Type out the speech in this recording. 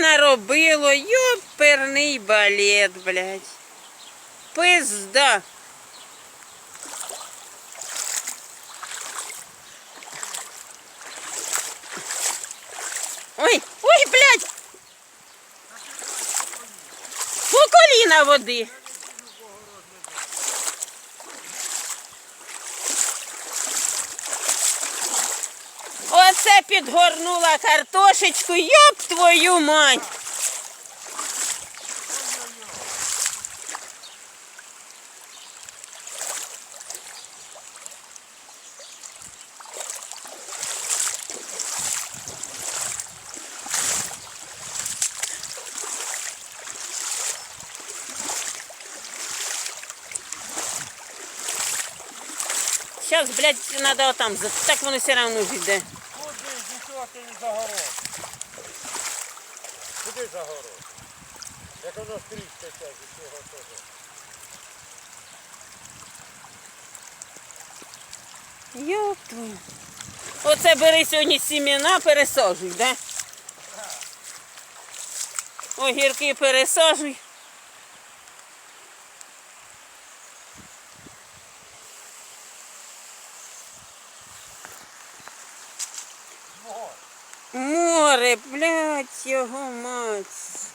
наробило, йоперний балет, блядь. Пизда. Ой, ой, блядь. По коліна води. Оце підгорнула картошечку, йоп твою мать. Сейчас, блядь, надо там, так воно все равно йде. Ти не загород? Куди загород? Як воно стрічка ця з цього того. Йоп твою. Оце бери сьогодні сімена, пересаджуй, да? Огірки пересаджуй. Море, блядь, його мать.